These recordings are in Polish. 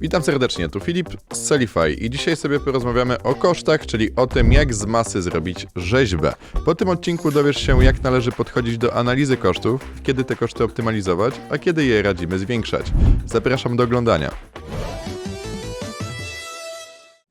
Witam serdecznie, tu Filip z Selify i dzisiaj sobie porozmawiamy o kosztach, czyli o tym, jak z masy zrobić rzeźbę. Po tym odcinku dowiesz się, jak należy podchodzić do analizy kosztów, kiedy te koszty optymalizować, a kiedy je radzimy zwiększać. Zapraszam do oglądania.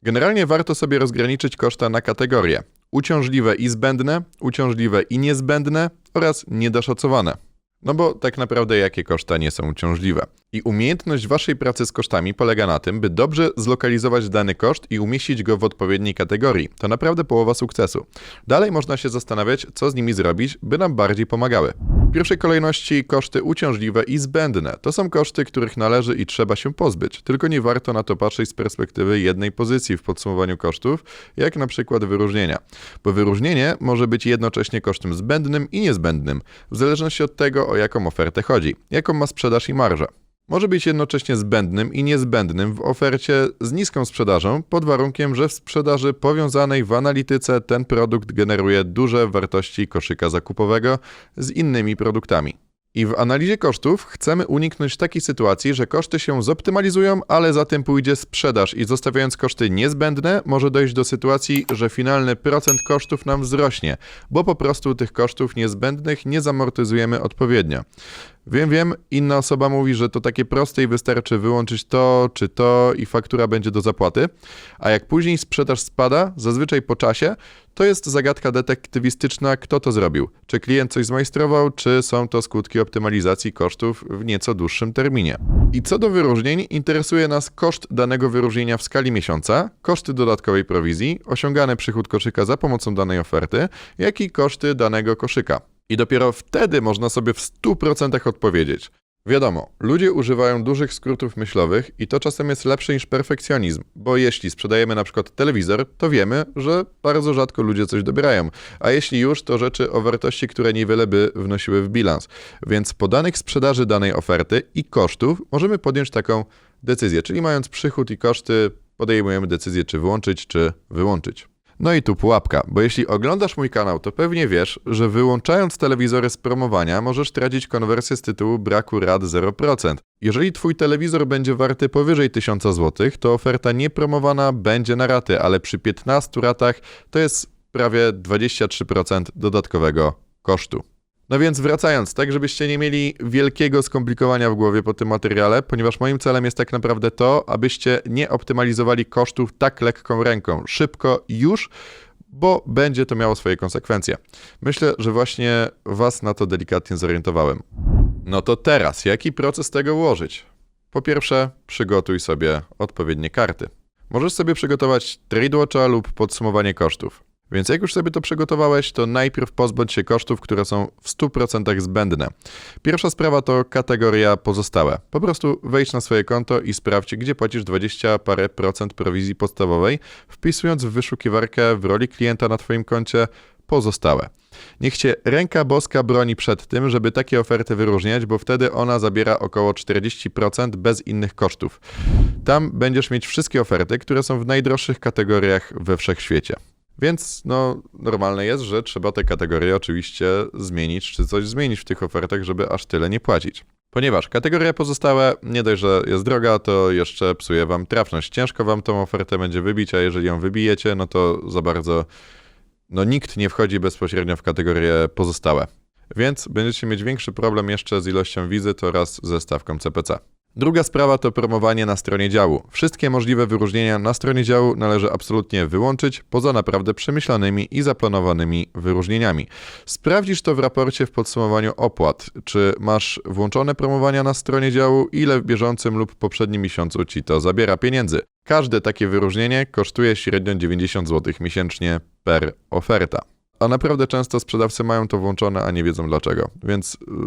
Generalnie warto sobie rozgraniczyć koszta na kategorie: uciążliwe i zbędne, uciążliwe i niezbędne oraz niedoszacowane. No bo tak naprawdę jakie koszta nie są uciążliwe. I umiejętność waszej pracy z kosztami polega na tym, by dobrze zlokalizować dany koszt i umieścić go w odpowiedniej kategorii. To naprawdę połowa sukcesu. Dalej można się zastanawiać, co z nimi zrobić, by nam bardziej pomagały. W pierwszej kolejności koszty uciążliwe i zbędne. To są koszty, których należy i trzeba się pozbyć. Tylko nie warto na to patrzeć z perspektywy jednej pozycji w podsumowaniu kosztów, jak na przykład wyróżnienia. Bo wyróżnienie może być jednocześnie kosztem zbędnym i niezbędnym, w zależności od tego, o jaką ofertę chodzi, jaką ma sprzedaż i marżę. Może być jednocześnie zbędnym i niezbędnym w ofercie z niską sprzedażą, pod warunkiem, że w sprzedaży powiązanej w analityce ten produkt generuje duże wartości koszyka zakupowego z innymi produktami. I w analizie kosztów chcemy uniknąć takiej sytuacji, że koszty się zoptymalizują, ale za tym pójdzie sprzedaż i zostawiając koszty niezbędne, może dojść do sytuacji, że finalny procent kosztów nam wzrośnie, bo po prostu tych kosztów niezbędnych nie zamortyzujemy odpowiednio. Wiem, wiem, inna osoba mówi, że to takie proste i wystarczy wyłączyć to czy to i faktura będzie do zapłaty, a jak później sprzedaż spada, zazwyczaj po czasie, to jest zagadka detektywistyczna, kto to zrobił. Czy klient coś zmajstrował, czy są to skutki optymalizacji kosztów w nieco dłuższym terminie. I co do wyróżnień, interesuje nas koszt danego wyróżnienia w skali miesiąca, koszty dodatkowej prowizji, osiągany przychód koszyka za pomocą danej oferty, jak i koszty danego koszyka. I dopiero wtedy można sobie w 100% odpowiedzieć. Wiadomo, ludzie używają dużych skrótów myślowych i to czasem jest lepsze niż perfekcjonizm, bo jeśli sprzedajemy na przykład telewizor, to wiemy, że bardzo rzadko ludzie coś dobierają, a jeśli już, to rzeczy o wartości, które niewiele by wnosiły w bilans. Więc po danych sprzedaży danej oferty i kosztów możemy podjąć taką decyzję, czyli mając przychód i koszty, podejmujemy decyzję, czy włączyć, czy wyłączyć. No i tu pułapka, bo jeśli oglądasz mój kanał, to pewnie wiesz, że wyłączając telewizory z promowania możesz tracić konwersję z tytułu braku rad 0%. Jeżeli twój telewizor będzie warty powyżej 1000 zł, to oferta niepromowana będzie na raty, ale przy 15 ratach to jest prawie 23% dodatkowego kosztu. No więc wracając, tak żebyście nie mieli wielkiego skomplikowania w głowie po tym materiale, ponieważ moim celem jest tak naprawdę to, abyście nie optymalizowali kosztów tak lekką ręką, szybko już, bo będzie to miało swoje konsekwencje. Myślę, że właśnie Was na to delikatnie zorientowałem. No to teraz, jaki proces tego ułożyć? Po pierwsze, przygotuj sobie odpowiednie karty. Możesz sobie przygotować TradeWatcha lub podsumowanie kosztów. Więc jak już sobie to przygotowałeś, to najpierw pozbądź się kosztów, które są w 100% zbędne. Pierwsza sprawa to kategoria pozostałe. Po prostu wejdź na swoje konto i sprawdź, gdzie płacisz 20 parę procent prowizji podstawowej, wpisując w wyszukiwarkę w roli klienta na Twoim koncie pozostałe. Niech Cię ręka boska broni przed tym, żeby takie oferty wyróżniać, bo wtedy ona zabiera około 40% bez innych kosztów. Tam będziesz mieć wszystkie oferty, które są w najdroższych kategoriach we wszechświecie. Więc no, normalne jest, że trzeba te kategorie oczywiście zmienić, czy coś zmienić w tych ofertach, żeby aż tyle nie płacić. Ponieważ kategoria pozostałe, nie dość, że jest droga, to jeszcze psuje wam trafność. Ciężko wam tą ofertę będzie wybić, a jeżeli ją wybijecie, no to za bardzo, no nikt nie wchodzi bezpośrednio w kategorię pozostałe. Więc będziecie mieć większy problem jeszcze z ilością wizyt oraz ze stawką CPC. Druga sprawa to promowanie na stronie działu. Wszystkie możliwe wyróżnienia na stronie działu należy absolutnie wyłączyć, poza naprawdę przemyślanymi i zaplanowanymi wyróżnieniami. Sprawdzisz to w raporcie w podsumowaniu opłat. Czy masz włączone promowania na stronie działu, ile w bieżącym lub poprzednim miesiącu ci to zabiera pieniędzy. Każde takie wyróżnienie kosztuje średnio 90 zł miesięcznie per oferta. A naprawdę często sprzedawcy mają to włączone, a nie wiedzą dlaczego. Więc yy,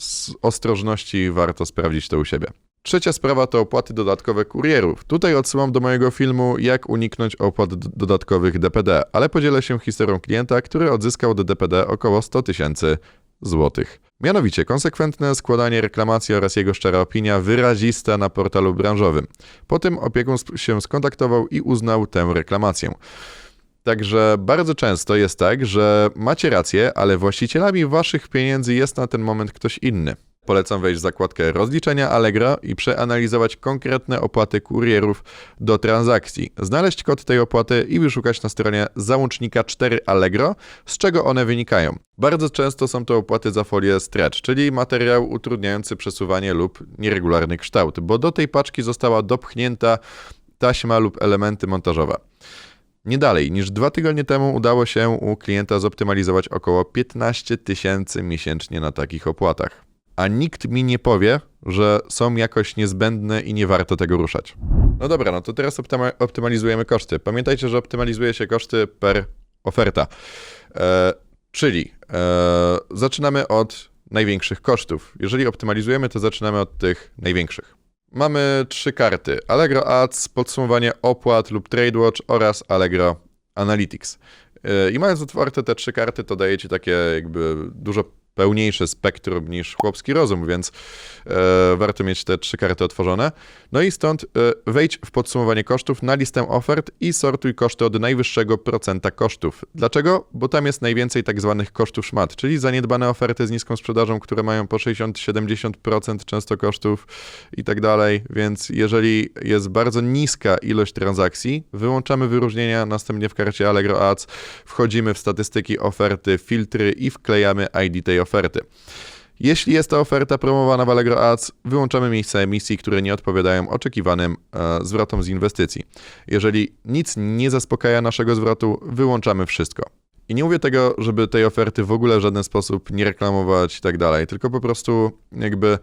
z ostrożności warto sprawdzić to u siebie. Trzecia sprawa to opłaty dodatkowe kurierów. Tutaj odsyłam do mojego filmu Jak uniknąć opłat dodatkowych DPD, ale podzielę się historią klienta, który odzyskał do DPD około 100 tysięcy złotych. Mianowicie konsekwentne składanie reklamacji oraz jego szczera opinia wyrazista na portalu branżowym. Po tym opiekun się skontaktował i uznał tę reklamację. Także bardzo często jest tak, że macie rację, ale właścicielami waszych pieniędzy jest na ten moment ktoś inny. Polecam wejść w zakładkę rozliczenia Allegro i przeanalizować konkretne opłaty kurierów do transakcji. Znaleźć kod tej opłaty i wyszukać na stronie załącznika 4 Allegro, z czego one wynikają. Bardzo często są to opłaty za folię stretch, czyli materiał utrudniający przesuwanie lub nieregularny kształt, bo do tej paczki została dopchnięta taśma lub elementy montażowe. Nie dalej niż dwa tygodnie temu udało się u klienta zoptymalizować około 15 tysięcy miesięcznie na takich opłatach. A nikt mi nie powie, że są jakoś niezbędne i nie warto tego ruszać. No dobra, no to teraz optyma- optymalizujemy koszty. Pamiętajcie, że optymalizuje się koszty per oferta. E, czyli e, zaczynamy od największych kosztów. Jeżeli optymalizujemy, to zaczynamy od tych największych. Mamy trzy karty: Allegro Ads, podsumowanie opłat lub TradeWatch oraz Allegro Analytics. Yy, I mając otwarte te trzy karty, to daje ci takie jakby dużo pełniejsze spektrum niż chłopski rozum, więc e, warto mieć te trzy karty otworzone. No i stąd e, wejdź w podsumowanie kosztów na listę ofert i sortuj koszty od najwyższego procenta kosztów. Dlaczego? Bo tam jest najwięcej tak zwanych kosztów szmat, czyli zaniedbane oferty z niską sprzedażą, które mają po 60-70% często kosztów i tak dalej, więc jeżeli jest bardzo niska ilość transakcji, wyłączamy wyróżnienia, następnie w karcie Allegro Ads wchodzimy w statystyki oferty, filtry i wklejamy ID tej oferty. Jeśli jest to oferta promowana w Allegro Ads, wyłączamy miejsca emisji, które nie odpowiadają oczekiwanym e, zwrotom z inwestycji. Jeżeli nic nie zaspokaja naszego zwrotu, wyłączamy wszystko. I nie mówię tego, żeby tej oferty w ogóle w żaden sposób nie reklamować i tak dalej, tylko po prostu jakby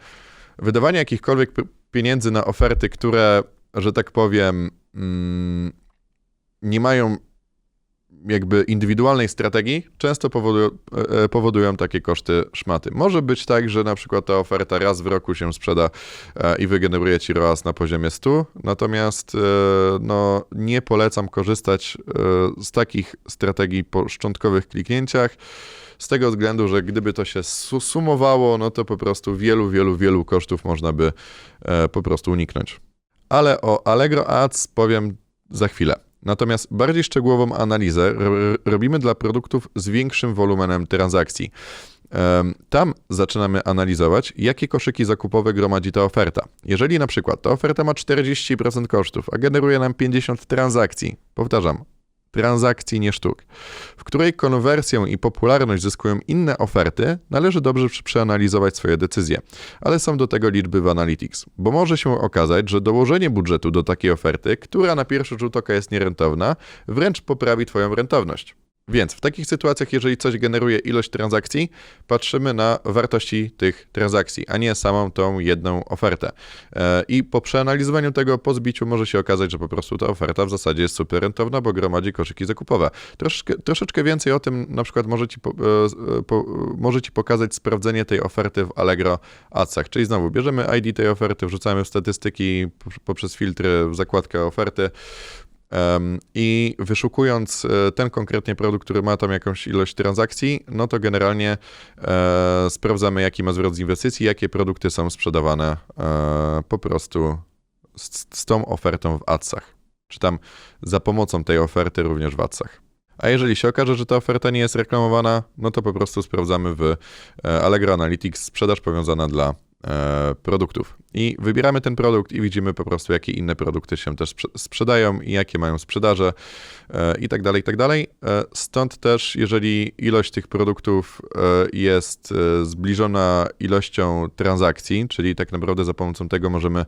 wydawanie jakichkolwiek pieniędzy na oferty, które, że tak powiem, mm, nie mają jakby indywidualnej strategii często powodują, e, powodują takie koszty szmaty. Może być tak, że na przykład ta oferta raz w roku się sprzeda e, i wygeneruje ci ROAS na poziomie 100, natomiast e, no, nie polecam korzystać z takich strategii po szczątkowych kliknięciach, z tego względu, że gdyby to się sumowało, no to po prostu wielu, wielu, wielu kosztów można by po prostu uniknąć. Ale o Allegro Ads powiem za chwilę. Natomiast bardziej szczegółową analizę robimy dla produktów z większym wolumenem transakcji. Tam zaczynamy analizować, jakie koszyki zakupowe gromadzi ta oferta. Jeżeli na przykład ta oferta ma 40% kosztów, a generuje nam 50 transakcji, powtarzam, transakcji, nie sztuk, w której konwersję i popularność zyskują inne oferty, należy dobrze przeanalizować swoje decyzje. Ale są do tego liczby w Analytics, bo może się okazać, że dołożenie budżetu do takiej oferty, która na pierwszy rzut oka jest nierentowna, wręcz poprawi Twoją rentowność. Więc w takich sytuacjach, jeżeli coś generuje ilość transakcji, patrzymy na wartości tych transakcji, a nie samą tą jedną ofertę. E, I po przeanalizowaniu tego, po zbiciu może się okazać, że po prostu ta oferta w zasadzie jest super rentowna, bo gromadzi koszyki zakupowe. Troszeczkę, troszeczkę więcej o tym na przykład może ci, po, e, e, po, może ci pokazać sprawdzenie tej oferty w Allegro Adsach. Czyli znowu bierzemy ID tej oferty, wrzucamy w statystyki poprzez filtry w zakładkę oferty, i wyszukując e, ten konkretnie produkt, który ma tam jakąś ilość transakcji, no to generalnie e, sprawdzamy, jaki ma zwrot z inwestycji, jakie produkty są sprzedawane e, po prostu z, z tą ofertą w adsach. Czy tam za pomocą tej oferty również w adsach. A jeżeli się okaże, że ta oferta nie jest reklamowana, no to po prostu sprawdzamy w Allegro Analytics sprzedaż powiązana dla produktów. I wybieramy ten produkt i widzimy po prostu, jakie inne produkty się też sprzedają i jakie mają sprzedaże e, i tak dalej, i tak dalej. E, stąd też, jeżeli ilość tych produktów jest zbliżona ilością transakcji, czyli tak naprawdę za pomocą tego możemy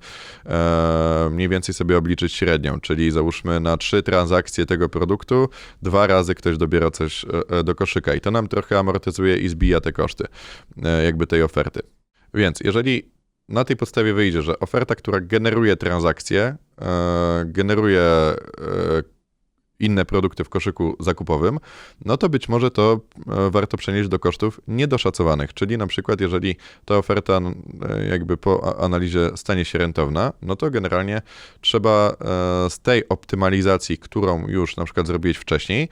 mniej więcej sobie obliczyć średnią, czyli załóżmy na trzy transakcje tego produktu, dwa razy ktoś dobiera coś do koszyka i to nam trochę amortyzuje i zbija te koszty jakby tej oferty. Więc jeżeli na tej podstawie wyjdzie, że oferta, która generuje transakcje, e, generuje e, inne produkty w koszyku zakupowym, no to być może to e, warto przenieść do kosztów niedoszacowanych, czyli na przykład jeżeli ta oferta e, jakby po analizie stanie się rentowna, no to generalnie trzeba e, z tej optymalizacji, którą już na przykład zrobiłeś wcześniej,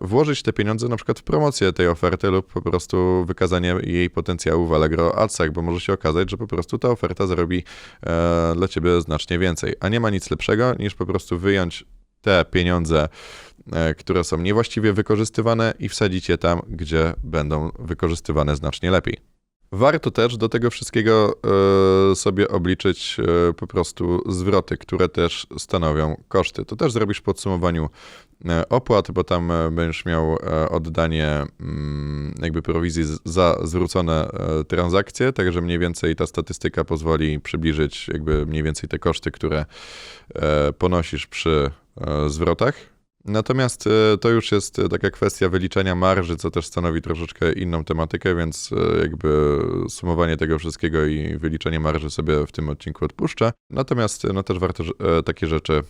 włożyć te pieniądze na przykład w promocję tej oferty lub po prostu wykazanie jej potencjału w Allegro Adsach, bo może się okazać, że po prostu ta oferta zrobi dla ciebie znacznie więcej, a nie ma nic lepszego niż po prostu wyjąć te pieniądze, e, które są niewłaściwie wykorzystywane i wsadzić je tam, gdzie będą wykorzystywane znacznie lepiej. Warto też do tego wszystkiego e, sobie obliczyć e, po prostu zwroty, które też stanowią koszty. To też zrobisz w podsumowaniu opłat, bo tam e, będziesz miał e, oddanie mm, jakby prowizji za zwrócone e, transakcje, także mniej więcej ta statystyka pozwoli przybliżyć jakby mniej więcej te koszty, które e, ponosisz przy e, zwrotach. Natomiast e, to już jest e, taka kwestia wyliczenia marży, co też stanowi troszeczkę inną tematykę, więc e, jakby sumowanie tego wszystkiego i wyliczenie marży sobie w tym odcinku odpuszczę. Natomiast no też warto takie rzeczy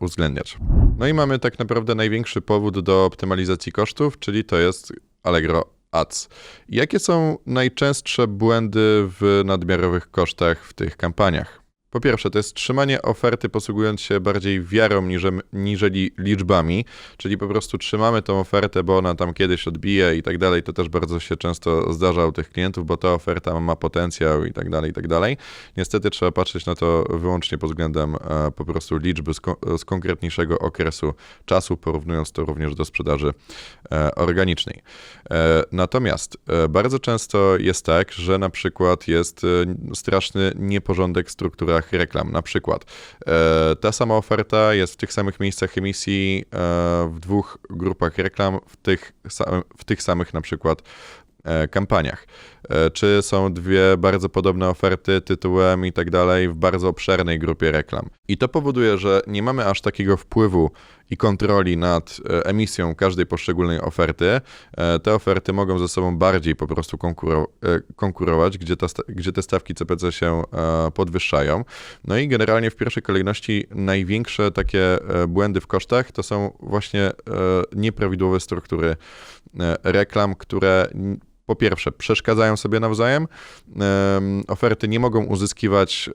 uwzględniać. No i mamy tak naprawdę największy powód do optymalizacji kosztów, czyli to jest Allegro Ads. Jakie są najczęstsze błędy w nadmiarowych kosztach w tych kampaniach? Po pierwsze, to jest trzymanie oferty posługując się bardziej wiarą niżem, niżeli liczbami, czyli po prostu trzymamy tą ofertę, bo ona tam kiedyś odbije i tak dalej. To też bardzo się często zdarza u tych klientów, bo ta oferta ma potencjał i tak dalej, i tak dalej. Niestety trzeba patrzeć na to wyłącznie pod względem e, po prostu liczby z, ko- z konkretniejszego okresu czasu, porównując to również do sprzedaży e, organicznej. E, Natomiast bardzo często jest tak, że na przykład jest straszny nieporządek w strukturach reklam. Na przykład e, ta sama oferta jest w tych samych miejscach emisji e, w dwóch grupach reklam, w tych, w tych samych na przykład kampaniach. E, Czy są dwie bardzo podobne oferty tytułem i tak dalej w bardzo obszernej grupie reklam. I to powoduje, że nie mamy aż takiego wpływu i kontroli nad e, emisją każdej poszczególnej oferty. E, Te oferty mogą ze sobą bardziej po prostu konkuro- e, konkurować, gdzie, ta, gdzie te stawki CPC się e, podwyższają. No i generalnie w pierwszej kolejności największe takie e, błędy w kosztach to są właśnie e, nieprawidłowe struktury e, reklam, które po pierwsze przeszkadzają sobie nawzajem, em, oferty nie mogą uzyskiwać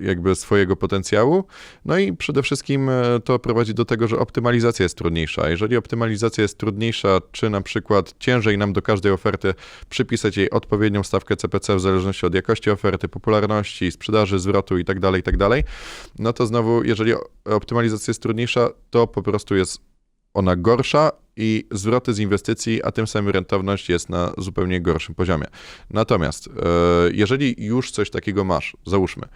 e, jakby swojego potencjału, no i przede wszystkim e, to prowadzi do tego, że optymalizacja jest trudniejsza. Jeżeli optymalizacja jest trudniejsza, czy na przykład ciężej nam do każdej oferty przypisać jej odpowiednią stawkę CPC w zależności od jakości oferty, popularności, sprzedaży, zwrotu itd., itd., no to znowu, jeżeli optymalizacja jest trudniejsza, to po prostu jest ona gorsza i zwroty z inwestycji, a tym samym rentowność jest na zupełnie gorszym poziomie. Natomiast e, jeżeli już coś takiego masz, załóżmy,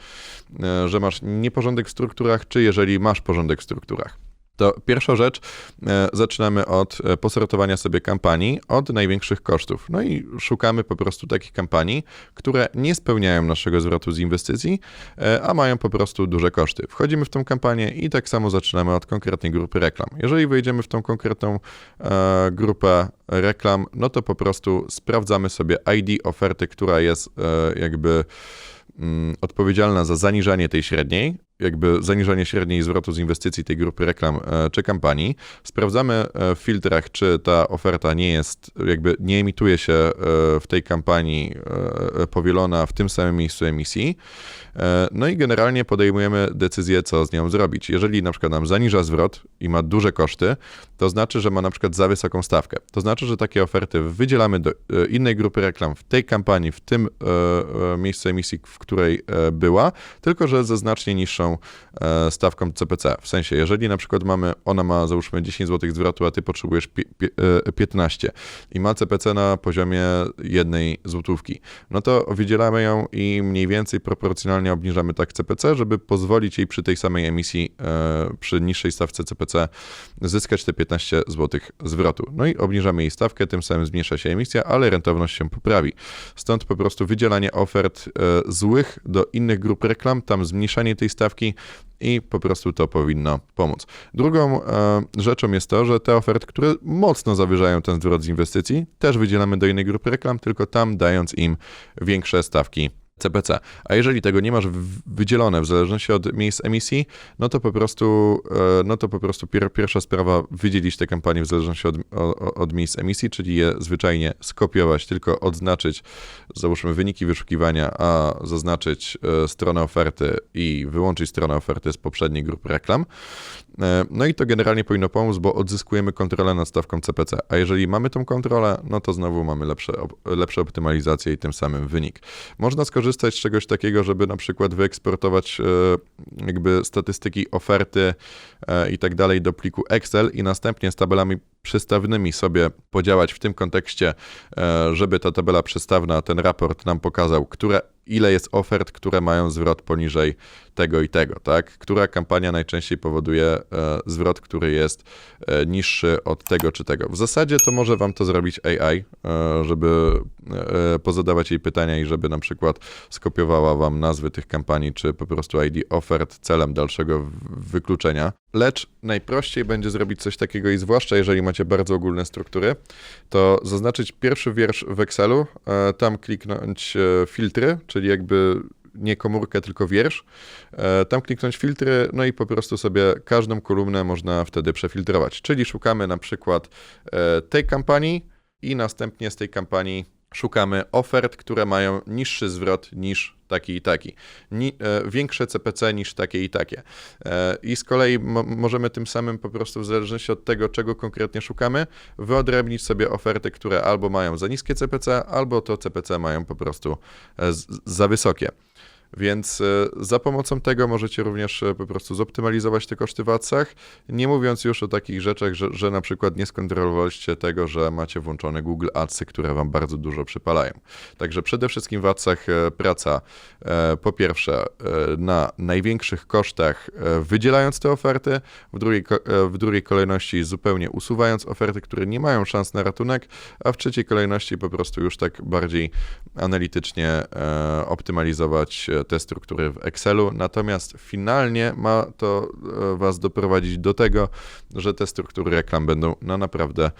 e, że masz nieporządek w strukturach, czy jeżeli masz porządek w strukturach, to pierwsza rzecz, e, zaczynamy od e, posortowania sobie kampanii od największych kosztów. No i szukamy po prostu takich kampanii, które nie spełniają naszego zwrotu z inwestycji, e, a mają po prostu duże koszty. Wchodzimy w tą kampanię i tak samo zaczynamy od konkretnej grupy reklam. Jeżeli wejdziemy w tą konkretną grupę reklam, no to po prostu sprawdzamy sobie ID oferty, która jest jakby mm, odpowiedzialna za zaniżanie tej średniej, jakby zaniżanie średniej zwrotu z inwestycji tej grupy reklam e, czy kampanii. Sprawdzamy e, w filtrach, czy ta oferta nie jest, jakby nie emituje się e, w tej kampanii powielona w tym samym miejscu emisji. No i generalnie podejmujemy decyzję, co z nią zrobić. Jeżeli na przykład nam zaniża zwrot i ma duże koszty, to znaczy, że ma na przykład za wysoką stawkę. To znaczy, że takie oferty wydzielamy do innej grupy reklam w tej kampanii, w tym miejscu emisji, w której była, tylko że ze znacznie niższą e, stawką CPC. W sensie, jeżeli na przykład mamy, ona ma załóżmy 10 zł zwrotu, a ty potrzebujesz pi- pi- e, 15 i ma CPC na poziomie jednej złotówki, no to wydzielamy ją i mniej więcej proporcjonalnie obniżamy tak CPC, żeby pozwolić jej przy tej samej emisji, e, przy niższej stawce CPC zyskać te 15 zł zwrotu. No i obniżamy jej stawkę, tym samym zmniejsza się emisja, ale rentowność się poprawi. Stąd po prostu wydzielanie ofert złych do innych grup reklam, tam zmniejszanie tej stawki i po prostu to powinno pomóc. Drugą e, rzeczą jest to, że te oferty, które mocno zawyżają ten zwrot z inwestycji, też wydzielamy do innej grupy reklam, tylko tam dając im większe stawki CPC. A jeżeli tego nie masz wydzielone w zależności od miejsc emisji, no to po prostu, e, no to po prostu pier, pierwsza sprawa wydzielić te kampanie w zależności od, od miejsc emisji, czyli je zwyczajnie skopiować, tylko odznaczyć, załóżmy wyniki wyszukiwania, a zaznaczyć e, stronę oferty i wyłączyć stronę oferty z poprzedniej grupy reklam. E, No i to generalnie powinno pomóc, bo odzyskujemy kontrolę nad stawką CPC. A jeżeli mamy tą kontrolę, no to znowu mamy lepsze, lepsze optymalizację i tym samym wynik. Można skorzystać z czegoś takiego, żeby na przykład wyeksportować e, jakby statystyki oferty e, i tak dalej do pliku Excel i następnie z tabelami przystawnymi sobie podziałać w tym kontekście, e, żeby ta tabela przystawna, ten raport nam pokazał, które, ile jest ofert, które mają zwrot poniżej tego i tego, tak? Która kampania najczęściej powoduje e, zwrot, który jest e, niższy od tego czy tego. W zasadzie to może wam to zrobić AI, żeby pozadawać jej pytania i żeby na przykład skopiowała wam nazwy tych kampanii, czy po prostu ID ofert celem dalszego wykluczenia. Lecz najprościej będzie zrobić coś takiego i zwłaszcza jeżeli macie bardzo ogólne struktury, to zaznaczyć pierwszy wiersz w Excelu, e, tam kliknąć e, filtry, czyli jakby nie komórkę, tylko wiersz. E, Tam kliknąć filtry, no i po prostu sobie każdą kolumnę można wtedy przefiltrować. Czyli szukamy na przykład tej kampanii i następnie z tej kampanii szukamy ofert, które mają niższy zwrot niż taki i taki. Ni, e, większe CPC niż takie i takie. E, I z kolei mo, możemy tym samym po prostu w zależności od tego, czego konkretnie szukamy, wyodrębnić sobie oferty, które albo mają za niskie CPC, albo to CPC mają po prostu e, za wysokie. Więc e, za pomocą tego możecie również e, po prostu zoptymalizować te koszty w adsach, nie mówiąc już o takich rzeczach, że, że na przykład nie skontrolowaliście tego, że macie włączone Google Adsy, które wam bardzo dużo przypalają. Także przede wszystkim w adsach e, praca po pierwsze na największych kosztach, wydzielając te oferty, w drugiej, w drugiej kolejności zupełnie usuwając oferty, które nie mają szans na ratunek, a w trzeciej kolejności po prostu już tak bardziej analitycznie optymalizować te struktury w Excelu. Natomiast finalnie ma to e, Was doprowadzić do tego, że te struktury reklam będą na naprawdę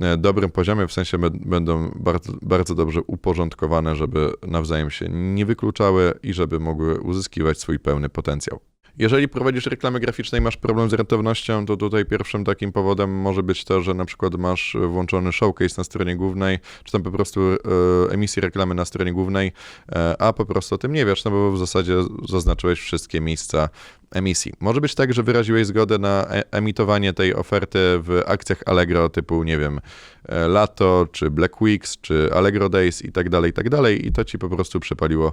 e, dobrym poziomie, w sensie bę- będą bardzo, bardzo dobrze uporządkowane, żeby nawzajem się nie wykluczały i żeby mogły uzyskiwać swój pełny potencjał. Jeżeli prowadzisz reklamy graficzne i masz problem z rentownością, to tutaj pierwszym takim powodem może być to, że na przykład masz włączony showcase na stronie głównej, czy tam po prostu e, emisję reklamy na stronie głównej, e, a po prostu o tym nie wiesz, no bo w zasadzie zaznaczyłeś wszystkie miejsca emisji. Może być tak, że wyraziłeś zgodę na e- emitowanie tej oferty w akcjach Allegro typu, nie wiem, e, Lato, czy Black Weeks, czy Allegro Days i tak dalej, i tak dalej i to ci po prostu przepaliło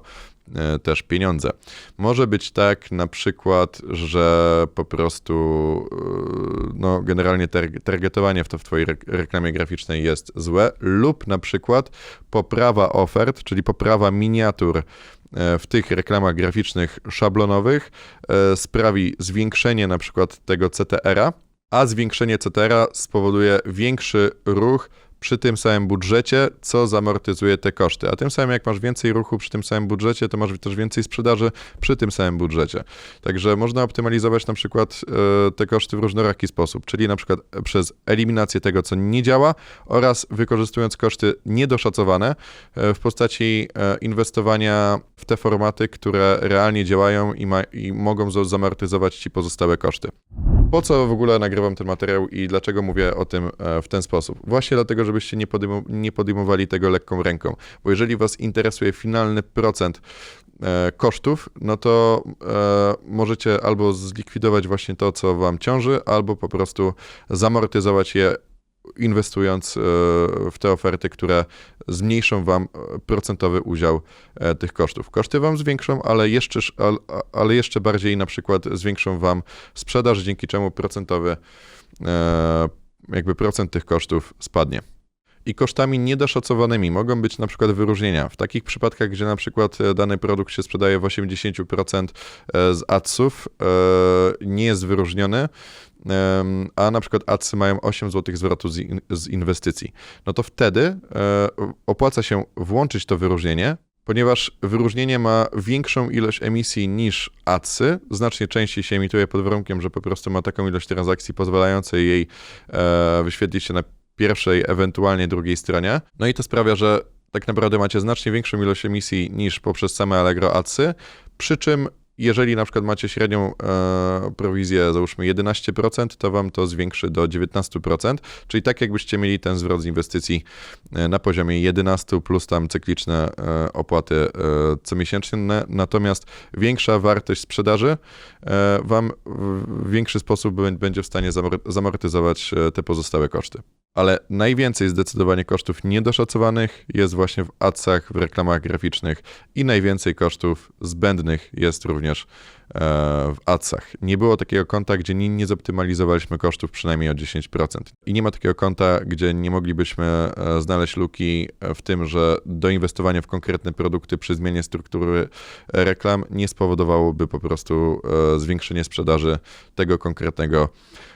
e, też pieniądze. Może być tak na przykład, że po prostu no, generalnie tar- targetowanie w to w twojej re- reklamie graficznej jest złe lub na przykład poprawa ofert, czyli poprawa miniatur w tych reklamach graficznych szablonowych e, sprawi zwiększenie na przykład tego CTR-a, a zwiększenie CTR-a spowoduje większy ruch przy tym samym budżecie, co zamortyzuje te koszty. A tym samym jak masz więcej ruchu przy tym samym budżecie, to masz też więcej sprzedaży przy tym samym budżecie. Także można optymalizować na przykład e, te koszty w różnoraki sposób, czyli na przykład przez eliminację tego, co nie działa oraz wykorzystując koszty niedoszacowane e, w postaci e, inwestowania w te formaty, które realnie działają i, ma, i mogą za- zamortyzować ci pozostałe koszty. Po co w ogóle nagrywam ten materiał i dlaczego mówię o tym e, w ten sposób? Właśnie dlatego, żebyście nie, podejmu- nie podejmowali tego lekką ręką, bo jeżeli Was interesuje finalny procent e, kosztów, no to e, możecie albo zlikwidować właśnie to, co Wam ciąży, albo po prostu zamortyzować je inwestując e, w te oferty, które zmniejszą Wam e, procentowy udział e, tych kosztów. Koszty Wam zwiększą, ale jeszcze, ale jeszcze bardziej na przykład zwiększą Wam sprzedaż, dzięki czemu procentowy jakby procent tych kosztów spadnie. I kosztami niedoszacowanymi mogą być na przykład wyróżnienia. W takich przypadkach, gdzie na przykład dany produkt się sprzedaje w 80% e, z adsów, nie jest wyróżniony, a na przykład adsy mają 8 zł zwrotu z, in, z inwestycji, no to wtedy e, opłaca się włączyć to wyróżnienie, ponieważ wyróżnienie ma większą ilość emisji niż adsy, znacznie częściej się emituje pod warunkiem, że po prostu ma taką ilość transakcji pozwalającej jej e, wyświetlić się na pierwszej, ewentualnie drugiej stronie. No i to sprawia, że tak naprawdę macie znacznie większą ilość emisji niż poprzez same Allegro Adsy, przy czym jeżeli na przykład macie średnią e, prowizję, załóżmy 11%, to wam to zwiększy do 19%, czyli tak jakbyście mieli ten zwrot z inwestycji e, na poziomie 11 plus tam cykliczne e, opłaty e, comiesięczne, natomiast większa wartość sprzedaży e, wam w większy sposób bę- będzie w stanie zamor- zamortyzować e, te pozostałe koszty. Ale najwięcej zdecydowanie kosztów niedoszacowanych jest właśnie w adsach, w reklamach graficznych i najwięcej kosztów zbędnych jest również e, w adsach. Nie było takiego konta, gdzie nie, nie zoptymalizowaliśmy kosztów przynajmniej o 10%. I nie ma takiego konta, gdzie nie moglibyśmy e, znaleźć luki w tym, że doinwestowanie w konkretne produkty przy zmianie struktury e, reklam nie spowodowałoby po prostu e, zwiększenia sprzedaży tego konkretnego e,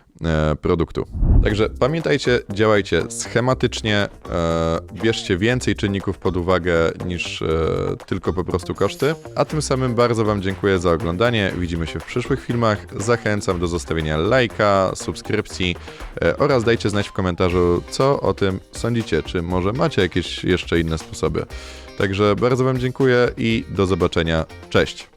produktu. Także pamiętajcie, działajcie schematycznie, e, bierzcie więcej czynników pod uwagę niż e, tylko po prostu koszty. A tym samym bardzo Wam dziękuję za oglądanie. Widzimy się w przyszłych filmach. Zachęcam do zostawienia lajka, subskrypcji e, oraz dajcie znać w komentarzu, co o tym sądzicie. Czy może macie jakieś jeszcze inne sposoby. Także bardzo Wam dziękuję i do zobaczenia. Cześć!